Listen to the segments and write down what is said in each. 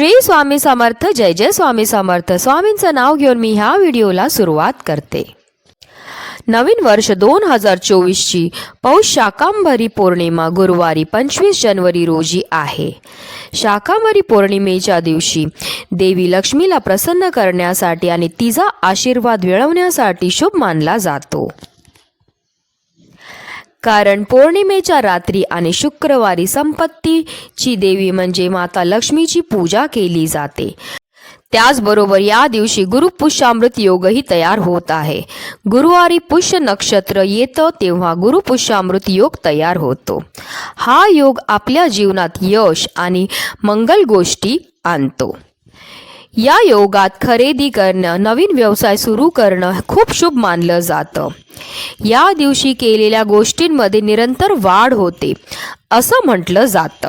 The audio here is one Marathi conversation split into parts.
श्री स्वामी समर्थ जय जय स्वामी समर्थ. स्वामींचं नाव घेऊन मी ह्या व्हिडिओला सुरुवात करते. नवीन वर्ष दोन हजार चोवीसची पौष शाकांबरी पौर्णिमा गुरुवारी पंचवीस जानेवारी रोजी आहे. शाकांबरी पौर्णिमेच्या दिवशी देवी लक्ष्मीला प्रसन्न करण्यासाठी आणि तिचा आशीर्वाद मिळवण्यासाठी शुभ मानला जातो. कारण पौर्णिमेच्या रात्री आणि शुक्रवारी संपत्तीची देवी म्हणजे माता लक्ष्मीची पूजा केली जाते. त्याचबरोबर या दिवशी गुरुपुष्यामृत योगही तयार होत आहे. गुरुवारी पुष्य नक्षत्र येतं तेव्हा गुरुपुष्यामृत योग तयार होतो. हा योग आपल्या जीवनात यश आणि मंगल गोष्टी आणतो. या योगात खरेदी करणं नवीन व्यवसाय सुरू करणं खूप शुभ मानलं जातं. या दिवशी केलेल्या गोष्टींमध्ये निरंतर वाढ होते असं म्हटलं जातं.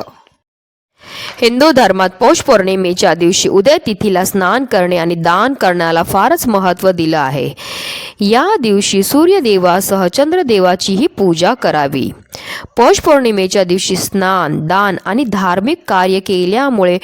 हिंदू धर्मात पौष पौर्णिमेच्या दिवशी उदय तिथीला स्नान करणे आणि दान करण्याला फारच महत्त्व दिलं आहे. या दिवशी सूर्यदेवासह चंद्रदेवाचीही पूजा करावी. पौष पौर्णिमेच्या दिवशी स्नान दान आणि धार्मिक कार्य केल्यामुळे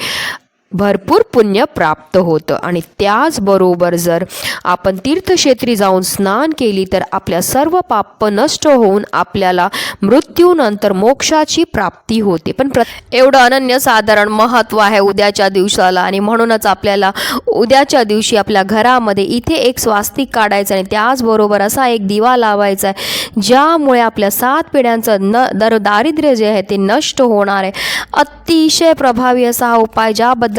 भरपूर पुण्य प्राप्त होतं. आणि त्याचबरोबर जर आपण तीर्थक्षेत्री जाऊन स्नान केली तर आपल्या सर्व पाप नष्ट होऊन आपल्याला मृत्यूनंतर मोक्षाची प्राप्ती होते. पण प्र एवढं अनन्य साधारण महत्त्व आहे उद्याच्या दिवसाला. आणि म्हणूनच आपल्याला उद्याच्या दिवशी आपल्या घरामध्ये इथे एक स्वास्तिक काढायचं आणि त्याचबरोबर असा एक दिवा लावायचा आहे ज्यामुळे आपल्या सात पिढ्यांचं न दर दारिद्र्य जे आहे ते नष्ट होणार आहे. अतिशय प्रभावी असा हा उपाय ज्याबद्दल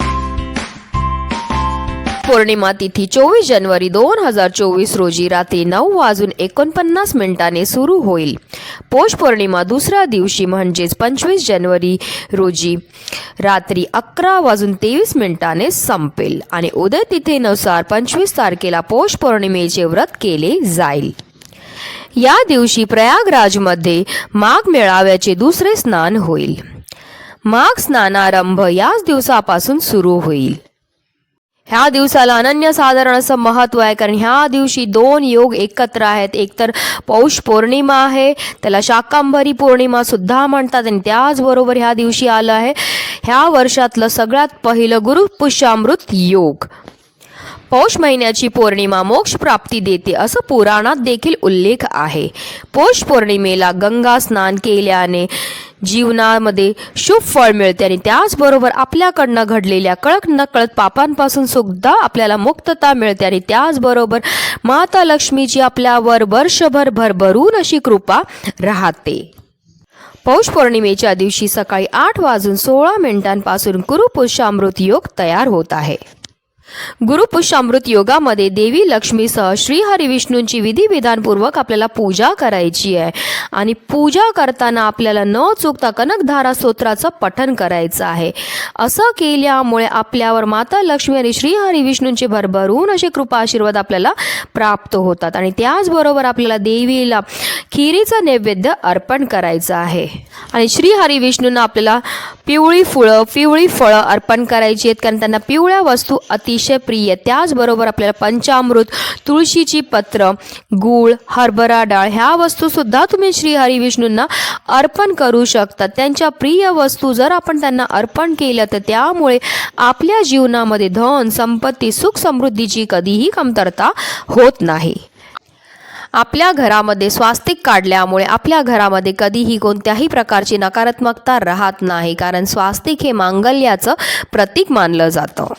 पौर्णिमा तिथी चोवीस जानेवारी दोन हजार चोवीस रोजी रात्री नऊ वाजून एकोणपन्नास मिनिटाने सुरू होईल. पौष पौर्णिमा दुसऱ्या दिवशी म्हणजेच पंचवीस जानेवारी रोजी रात्री अकरा वाजून तेवीस मिनिटाने संपेल आणि उदय तिथीनुसार पंचवीस तारखेला पौष पौर्णिमेचे व्रत केले जाईल. या दिवशी प्रयागराजमध्ये माघ मेळाव्याचे दुसरे स्नान होईल. माघ स्नानारंभ याच दिवसापासून सुरू होईल. ह्या दिवसाला अनन्यसाधारण असं महत्त्व आहे कारण ह्या दिवशी दोन योग एकत्र आहेत. एकतर पौष पौर्णिमा आहे त्याला शाकांभरी पौर्णिमासुद्धा म्हणतात आणि त्याचबरोबर ह्या दिवशी आलं आहे ह्या वर्षातलं सगळ्यात पहिलं गुरुपुष्यामृत योग. पौष महिन्याची पौर्णिमा मोक्ष प्राप्ती देते असं पुराणात देखील उल्लेख आहे. पौष पौर्णिमेला गंगा स्नान केल्याने जीवनामध्ये शुभ फळ मिळते आणि त्याचबरोबर आपल्याकडनं घडलेल्या कळक नकळत पापांपासून सुद्धा आपल्याला मुक्तता मिळते आणि त्याचबरोबर माता लक्ष्मीची आपल्यावर वर्षभर भरभरून अशी कृपा राहते. पौष पौर्णिमेच्या दिवशी सकाळी आठ वाजून सोळा मिनिटांपासून गुरुपुष्यामृत योग तयार होत आहे. गुरुपुष्यामृत योगामध्ये देवी लक्ष्मीसह श्रीहरी विष्णूंची विधिविधानपूर्वक आपल्याला पूजा करायची आहे. आणि पूजा करताना आपल्याला न चुकता कनकधारा स्तोत्राचं पठन करायचं आहे. असं केल्यामुळे आपल्यावर माता लक्ष्मी आणि श्रीहरी विष्णूंचे भरभरून असे कृपा आशीर्वाद आपल्याला प्राप्त होतात. आणि त्याचबरोबर आपल्याला देवीला खिरीचं नैवेद्य अर्पण करायचं आहे. आणि श्रीहरी विष्णूंना आपल्याला पिवळी फुळं पिवळी फळं अर्पण करायची आहेत. कारण त्यांना पिवळ्या वस्तू अतिशय प्रिय. त्याचबरोबर आपल्याला पंचामृत तुळशीची पत्र गूळ हरभरा डाळ ह्या वस्तूसुद्धा तुम्ही श्री हरिविष्णूंना अर्पण करू शकता. त्यांच्या प्रिय वस्तू जर आपण त्यांना अर्पण केल्या तर त्यामुळे आपल्या जीवनामध्ये धन संपत्ती सुख समृद्धीची कधीही कमतरता होत नाही. आपल्या घरामध्ये स्वास्तिक काढल्यामुळे आपल्या घरामध्ये कधीही कोणत्याही प्रकारची नकारात्मकता राहत नाही कारण स्वास्तिक हे मांगल्याचं प्रतीक मानलं जातं.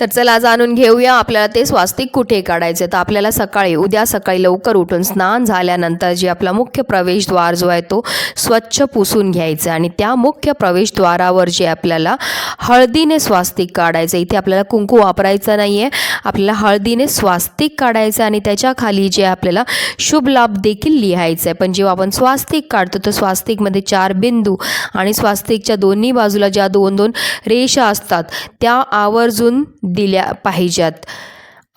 तर चला जाणून घेऊया आपल्याला ते स्वास्तिक कुठे काढायचे. तर आपल्याला सकाळी उद्या सकाळी लवकर उठून स्नान झाल्यानंतर जे आपला मुख्य प्रवेशद्वार जो आहे तो स्वच्छ पुसून घ्यायचा आणि त्या मुख्य प्रवेशद्वारावर जे आपल्याला हळदीने स्वास्तिक काढायचं इथे आपल्याला कुंकू वापरायचं नाही आहे आपल्याला हळदीने स्वास्तिक काढायचं आणि त्याच्याखाली जे आपल्याला शुभ लाभ देखील लिहायचं आहे. पण जेव्हा आपण स्वास्तिक काढतो तर स्वास्तिकमध्ये चार बिंदू आणि स्वास्तिकच्या दोन्ही बाजूला ज्या दोन दोन रेषा असतात त्या आवर्जून दिल्या पाहिजेत.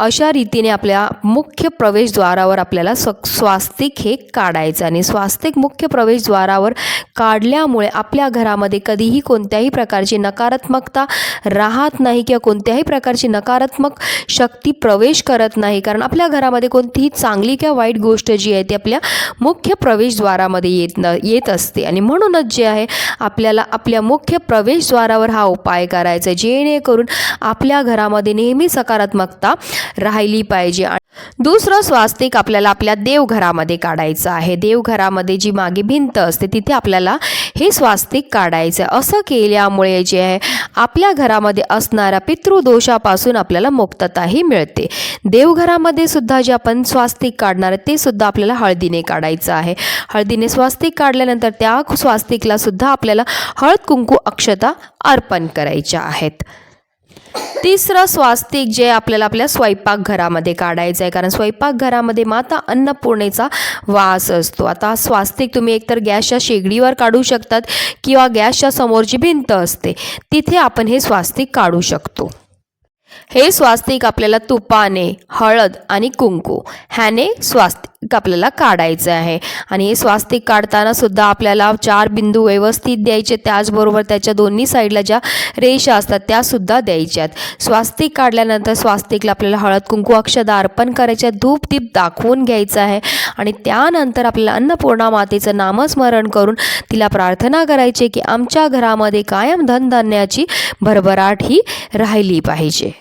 अशा रीतीने आपल्या मुख्य प्रवेशद्वारावर आपल्याला स्व स्वास्तिक हे काढायचं आणि स्वास्तिक मुख्य प्रवेशद्वारावर काढल्यामुळे आपल्या घरामध्ये कधीही कोणत्याही प्रकारची नकारात्मकता राहत नाही किंवा कोणत्याही प्रकारची नकारात्मक शक्ती प्रवेश करत नाही. कारण आपल्या घरामध्ये कोणतीही चांगली किंवा वाईट गोष्ट जी आहे ती आपल्या मुख्य प्रवेशद्वारामध्ये येत न येत असते. आणि म्हणूनच जे आहे आपल्याला आपल्या मुख्य प्रवेशद्वारावर हा उपाय करायचा आहे. जेणेकरून आपल्या घरामध्ये नेहमी सकारात्मकता राहिली पाहिजे. दुसरं स्वास्तिक आपल्याला आपल्या देवघरामध्ये काढायचं आहे. देवघरामध्ये जी मागे भिंत असते तिथे आपल्याला हे स्वास्तिक काढायचं आहे असं केल्यामुळे जे आहे आपल्या घरामध्ये असणाऱ्या पितृदोषापासून आपल्याला मुक्तताही मिळते. देवघरामध्ये सुद्धा जे आपण स्वास्तिक काढणार आहे ते सुद्धा आपल्याला हळदीने काढायचं आहे. हळदीने स्वास्तिक काढल्यानंतर त्या स्वास्तिकला सुद्धा आपल्याला हळद कुंकू अक्षता अर्पण करायच्या आहेत. तिसरं स्वास्तिक जे आपल्याला आपल्या स्वयंपाकघरामध्ये काढायचं आहे कारण स्वयंपाकघरामध्ये माता अन्नपूर्णेचा वास असतो. आता स्वास्तिक तुम्ही एकतर गॅसच्या शेगडीवर काढू शकतात किंवा गॅसच्या समोरची भिंत असते. तिथे आपण हे स्वास्तिक काढू शकतो. हे स्वास्तिक आपल्याला तुपाने हळद आणि कुंकू ह्याने स्वास्तिक आपल्याला काढायचं आहे. आणि हे स्वास्तिक काढताना सुद्धा आपल्याला चार बिंदू व्यवस्थित द्यायचे त्याचबरोबर त्याच्या दोन्ही साईडला ज्या रेषा असतात त्या सुद्धा द्यायच्यात. स्वास्तिक काढल्यानंतर स्वास्तिकला आपल्याला हळद कुंकू अक्षदा अर्पण करायच्या धूप दीप दाखवून घ्यायचं आहे. आणि त्यानंतर आपल्याला अन्नपूर्णा मातेचं नामस्मरण करून तिला प्रार्थना करायची की आमच्या घरामध्ये कायम धनधान्याची भरभराट ही राहिली पाहिजे.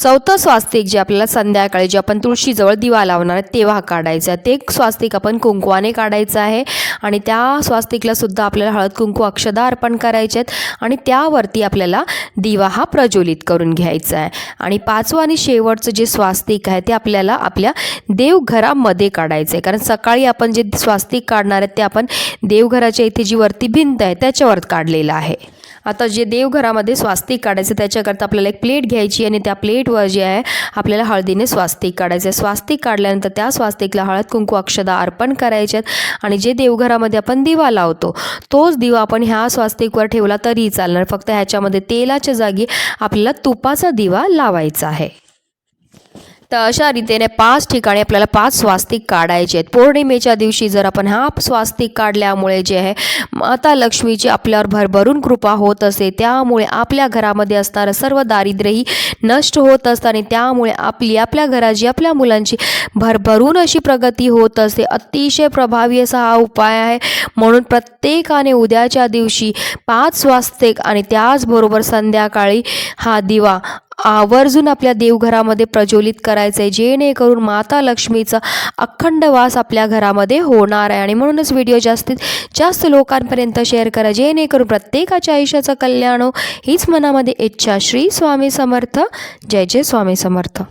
चौथं स्वास्तिक जे आपल्याला संध्याकाळी जे आपण तुळशीजवळ दिवा लावणार आहे तेव्हा काढायचं आहे. ते स्वास्तिक आपण कुंकवाने काढायचं आहे. आणि त्या स्वास्तिकला सुद्धा आपल्याला हळद कुंकू अक्षदा अर्पण करायचे आहेत. आणि त्यावरती आपल्याला दिवा हा प्रज्वलित करून घ्यायचा आहे. आणि पाचवं आणि शेवटचं जे स्वास्तिक आहे ते आपल्याला आपल्या देवघरामध्ये काढायचं आहे. कारण सकाळी आपण जे स्वास्तिक काढणार आहेत ते आपण देवघराच्या इथे जी वरती भिंत आहे त्याच्यावर काढलेलं आहे. आता जे देवघरामध्ये स्वास्तिक काढायचं त्याच्याकरता आपल्याला एक प्लेट घ्यायची आणि त्या प्लेटवर जे आहे आपल्याला हळदीने स्वास्तिक काढायचं आहे स्वास्तिक काढल्यानंतर त्या स्वास्तिकला हळद कुंकू अक्षदा अर्पण करायच्यात आणि जे देवघरामध्ये आपण दिवा लावतो तोच दिवा आपण ह्या स्वास्तिकवर ठेवला तरी चालणार. फक्त ह्याच्यामध्ये तेलाच्या जागी आपल्याला तुपाचा दिवा लावायचा आहे. तर अशा रीतीने पाच ठिकाणी आपल्याला पाच स्वास्तिक काढायचे आहेत. पौर्णिमेच्या दिवशी जर आपण हा स्वास्तिक काढल्यामुळे जे आहे माता लक्ष्मीची आपल्यावर भरभरून कृपा होत असते त्यामुळे आपल्या घरामध्ये असणारं सर्व दारिद्र्यही नष्ट होत असतं आणि त्यामुळे आपली आपल्या घराची आपल्या मुलांची भरभरून अशी प्रगती होत असते. अतिशय प्रभावी असा हा उपाय आहे. म्हणून प्रत्येकाने उद्याच्या दिवशी पाच स्वास्तिक आणि त्याचबरोबर संध्याकाळी हा दिवा आवर्जून आपल्या देवघरामध्ये प्रज्वलित करायचं आहे जेणेकरून माता लक्ष्मीचा अखंड वास आपल्या घरामध्ये होणार आहे. आणि म्हणूनच व्हिडिओ जास्तीत जास्त लोकांपर्यंत शेअर करा जेणेकरून प्रत्येकाच्या आयुष्याचं कल्याण हो. हीच मनामध्ये इच्छा. श्री स्वामी समर्थ. जय जय स्वामी समर्थ.